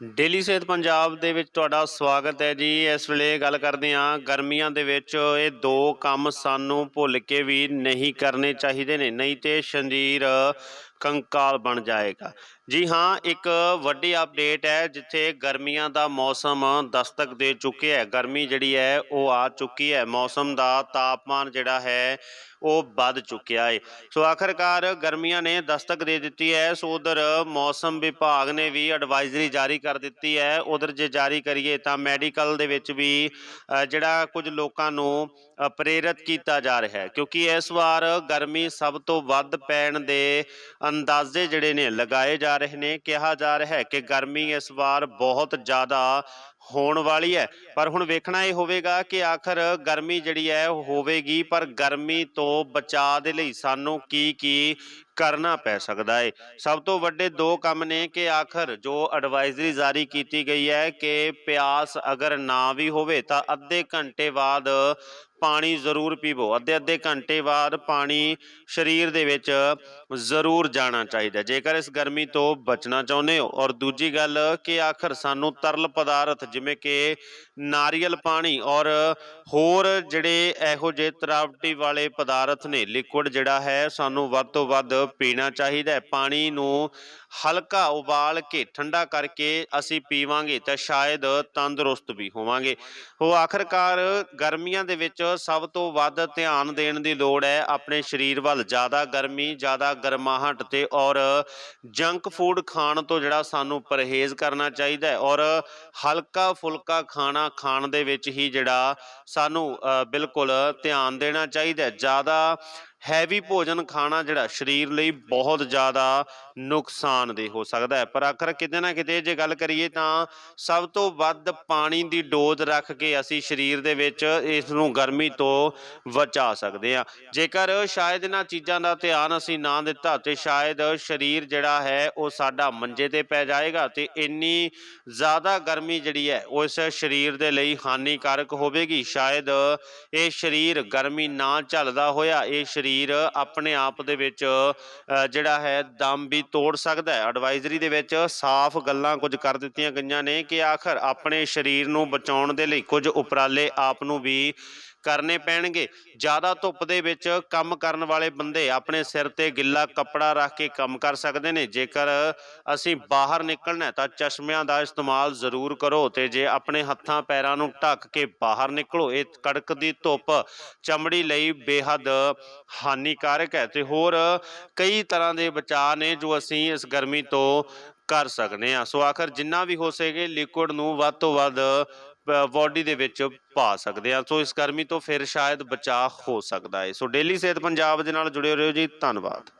Daily ਸਿਹਤ ਪੰਜਾਬ ਦੇ ਵਿੱਚ ਤੁਹਾਡਾ ਸਵਾਗਤ ਹੈ ਜੀ। ਇਸ ਵੇਲੇ ਗੱਲ ਕਰਦੇ ਹਾਂ ਗਰਮੀਆਂ ਦੇ ਵਿੱਚ। ਇਹ ਦੋ ਕੰਮ ਸਾਨੂੰ ਭੁੱਲ ਕੇ ਵੀ ਨਹੀਂ ਕਰਨੇ ਚਾਹੀਦੇ ਨੇ। ਨਹੀਂ ਤੇ ਸਰੀਰ ਕੰਕਾਲ ਬਣ ਜਾਏਗਾ। ਜੀ ਹਾਂ, ਇੱਕ ਵੱਡੀ ਅਪਡੇਟ ਹੈ ਜਿੱਥੇ ਗਰਮੀਆਂ ਦਾ ਮੌਸਮ ਦਸਤਕ ਦੇ ਚੁੱਕਿਆ ਹੈ। ਗਰਮੀ ਜਿਹੜੀ ਹੈ, ਉਹ ਆ ਚੁੱਕੀ ਹੈ। ਮੌਸਮ ਦਾ ਤਾਪਮਾਨ ਜਿਹੜਾ ਹੈ, ਉਹ ਵੱਧ ਚੁੱਕਿਆ ਹੈ ਸੋ ਆਖਰਕਾਰ ਗਰਮੀਆਂ ਨੇ ਦਸਤਕ ਦੇ ਦਿੱਤੀ ਹੈ। ਸੋ ਉਧਰ ਮੌਸਮ ਵਿਭਾਗ ਨੇ ਵੀ ਐਡਵਾਈਜ਼ਰੀ ਜਾਰੀ ਕਰ ਦਿੱਤੀ ਹੈ। ਉਧਰ ਜੇ ਜਾਰੀ ਕਰੀਏ ਤਾਂ ਮੈਡੀਕਲ ਦੇ ਵਿੱਚ ਵੀ ਜਿਹੜਾ ਕੁਝ ਲੋਕਾਂ ਨੂੰ ਪ੍ਰੇਰਿਤ ਕੀਤਾ ਜਾ ਰਿਹਾ ਹੈ। ਕਿਉਂਕਿ ਇਸ ਵਾਰ ਗਰਮੀ ਸਭ ਤੋਂ ਵੱਧ ਪੈਣ ਦੇ ਅੰਦਾਜ਼ੇ ਜਿਹੜੇ ਨੇ ਲਗਾਏ ਜਾ ਰਹੇ ਨੇ, ਕਿਹਾ ਜਾ ਰਿਹਾ ਹੈ ਕਿ ਗਰਮੀ ਇਸ ਵਾਰ ਬਹੁਤ ਜ਼ਿਆਦਾ ਹੋਣ ਵਾਲੀ ਹੈ। ਪਰ ਹੁਣ ਵੇਖਣਾ ਇਹ ਹੋਵੇਗਾ ਕਿ ਆਖਰ ਗਰਮੀ ਜਿਹੜੀ ਹੈ ਹੋਵੇਗੀ, ਪਰ ਗਰਮੀ ਤੋਂ ਬਚਾਅ ਦੇ ਲਈ ਸਾਨੂੰ ਕੀ ਕੀ ਕਰਨਾ ਪੈ ਸਕਦਾ ਹੈ ਸਭ ਤੋਂ ਵੱਡੇ ਦੋ ਕੰਮ ਨੇ ਕਿ ਆਖਰ ਜੋ ਐਡਵਾਈਜ਼ਰੀ ਜਾਰੀ ਕੀਤੀ ਗਈ ਹੈ ਕਿ ਪਿਆਸ ਅਗਰ ਨਾ ਵੀ ਹੋਵੇ ਤਾਂ ਅੱਧੇ ਘੰਟੇ ਬਾਅਦ ਪਾਣੀ ਜ਼ਰੂਰ ਪੀਵੋ। ਅੱਧੇ ਅੱਧੇ ਘੰਟੇ ਬਾਅਦ ਪਾਣੀ ਸਰੀਰ ਦੇ ਵਿੱਚ ਜ਼ਰੂਰ ਜਾਣਾ ਚਾਹੀਦਾ। ਜੇਕਰ ਇਸ ਗਰਮੀ ਤੋਂ ਬਚਣਾ ਚਾਹੁੰਦੇ ਹੋ ਔਰ ਦੂਜੀ ਗੱਲ ਕਿ ਆਖਰ ਸਾਨੂੰ ਤਰਲ ਪਦਾਰਥ ਜਿਵੇਂ ਕਿ ਨਾਰੀਅਲ ਪਾਣੀ ਔਰ ਹੋਰ ਜਿਹੜੇ ਇਹੋ ਜਿਹੇ ਤਰਾਵਟੀ ਵਾਲੇ ਪਦਾਰਥ ਨੇ ਲਿਕੁਇਡ ਜਿਹੜਾ ਹੈ, ਸਾਨੂੰ ਵੱਧ ਤੋਂ ਵੱਧ ਪੀਣਾ ਚਾਹੀਦਾ ਹੈ। ਪਾਣੀ ਨੂੰ ਹਲਕਾ ਉਬਾਲ ਕੇ ਠੰਡਾ ਕਰਕੇ ਅਸੀਂ ਪੀਵਾਂਗੇ ਤਾਂ ਸ਼ਾਇਦ ਤੰਦਰੁਸਤ ਵੀ ਹੋਵਾਂਗੇ। ਉਹ ਆਖਰਕਾਰ ਗਰਮੀਆਂ ਦੇ ਵਿੱਚ ਸਭ ਤੋਂ ਵੱਧ ਧਿਆਨ ਦੇਣ ਦੀ ਲੋੜ ਹੈ ਆਪਣੇ ਸਰੀਰ ਵੱਲ। ਜ਼ਿਆਦਾ ਗਰਮੀ ਜ਼ਿਆਦਾ ਗਰਮਾਹਟ ਤੇ ਔਰ ਜੰਕ ਫੂਡ ਖਾਣ ਤੋਂ ਜਿਹੜਾ ਸਾਨੂੰ ਪਰਹੇਜ਼ ਕਰਨਾ ਚਾਹੀਦਾ ਹੈ ਔਰ ਹਲਕਾ ਫੁਲਕਾ ਖਾਣਾ ਖਾਣ ਦੇ ਵਿੱਚ ਹੀ ਜਿਹੜਾ ਸਾਨੂੰ ਅ, ਬਿਲਕੁਲ ਧਿਆਨ ਦੇਣਾ ਚਾਹੀਦਾ ਹੈ। ਜ਼ਿਆਦਾ ਹੈਵੀ ਭੋਜਨ ਖਾਣਾ ਜਿਹੜਾ ਸਰੀਰ ਲਈ ਬਹੁਤ ਜ਼ਿਆਦਾ ਨੁਕਸਾਨਦੇ ਹੋ ਸਕਦਾ ਹੈ। ਪਰ ਆਖਰ ਕਿਤੇ ਨਾ ਕਿਤੇ ਜੇ ਗੱਲ ਕਰੀਏ ਤਾਂ ਸਭ ਤੋਂ ਵੱਧ ਪਾਣੀ ਦੀ ਡੋਜ਼ ਰੱਖ ਕੇ ਅਸੀਂ ਸਰੀਰ ਦੇ ਵਿੱਚ ਇਸ ਨੂੰ ਗਰਮੀ ਤੋਂ ਬਚਾ ਸਕਦੇ ਹਾਂ। ਜੇਕਰ ਸ਼ਾਇਦ ਇਹਨਾਂ ਚੀਜ਼ਾਂ ਦਾ ਧਿਆਨ ਅਸੀਂ ਨਾ ਦਿੱਤਾ ਤੇ ਸ਼ਾਇਦ ਸਰੀਰ ਜਿਹੜਾ ਹੈ ਉਹ ਸਾਡਾ ਮੰਜੇ ਤੇ ਪੈ ਜਾਏਗਾ ਤੇ ਇੰਨੀ ਜ਼ਿਆਦਾ ਗਰਮੀ ਜਿਹੜੀ ਹੈ ਉਹ ਇਸ ਸਰੀਰ ਦੇ ਲਈ ਹਾਨੀਕਾਰਕ ਹੋਵੇਗੀ। ਸ਼ਾਇਦ ਇਹ ਸਰੀਰ ਗਰਮੀ ਨਾ ਝੱਲਦਾ ਹੋਇਆ, ਇਹ ਸਰੀਰ ਆਪਣੇ ਆਪ ਦੇ ਵਿੱਚ ਅ, ਜਿਹੜਾ ਹੈ ਦਮ ਵੀ ਤੋੜ ਸਕਦਾ ਹੈ। ਐਡਵਾਈਜ਼ਰੀ ਦੇ ਵਿੱਚ ਸਾਫ਼ ਗੱਲਾਂ ਕੁਝ ਕਰ ਦਿੱਤੀਆਂ ਗਈਆਂ ਨੇ ਕਿ ਆਖਰ ਆਪਣੇ ਸਰੀਰ ਨੂੰ ਬਚਾਉਣ ਦੇ ਲਈ ਕੁਝ ਉਪਰਾਲੇ ਆਪ ਨੂੰ ਵੀ ਕਰਨੇ ਪੈਣਗੇ। ਜ਼ਿਆਦਾ ਧੁੱਪ ਦੇ ਵਿੱਚ ਕੰਮ ਕਰਨ ਵਾਲੇ ਬੰਦੇ ਆਪਣੇ ਸਿਰ ਤੇ ਗਿੱਲਾ ਕੱਪੜਾ ਰੱਖ ਕੇ ਕੰਮ ਕਰ ਸਕਦੇ ਨੇ। ਜੇਕਰ ਅਸੀਂ ਬਾਹਰ ਨਿਕਲਣਾ ਤਾਂ ਚਸ਼ਮਿਆਂ ਦਾ ਇਸਤੇਮਾਲ ਜ਼ਰੂਰ ਕਰੋ ਤੇ ਜੇ ਆਪਣੇ ਹੱਥਾਂ ਪੈਰਾਂ ਨੂੰ ਢੱਕ ਕੇ ਬਾਹਰ ਨਿਕਲੋ, ਇਹ ਕੜਕਦੀ ਧੁੱਪ ਚਮੜੀ ਲਈ ਬੇਹੱਦ ਹਾਨੀਕਾਰਕ ਹੈ। ਤੇ ਹੋਰ ਕਈ ਤਰ੍ਹਾਂ ਦੇ ਬਚਾਅ ਨੇ ਜੋ ਅਸੀਂ ਇਸ ਗਰਮੀ ਤੋਂ ਕਰ ਸਕਦੇ ਹਾਂ। ਸੋ ਆਖਰ ਜਿੰਨਾ ਵੀ ਹੋ ਸਕੇ, ਲਿਕੁਇਡ ਨੂੰ ਵੱਧ ਤੋਂ ਵੱਧ ਬਾਡੀ ਦੇ ਵਿੱਚ ਪਾ ਸਕਦੇ ਹਾਂ। ਸੋ ਇਸ ਗਰਮੀ ਤੋਂ ਫਿਰ ਸ਼ਾਇਦ ਬਚਾਅ ਹੋ ਸਕਦਾ ਹੈ। ਸੋ ਡੇਲੀ ਸਿਹਤ ਪੰਜਾਬ ਦੇ ਨਾਲ ਜੁੜੇ ਰਹੋ ਜੀ। ਧੰਨਵਾਦ।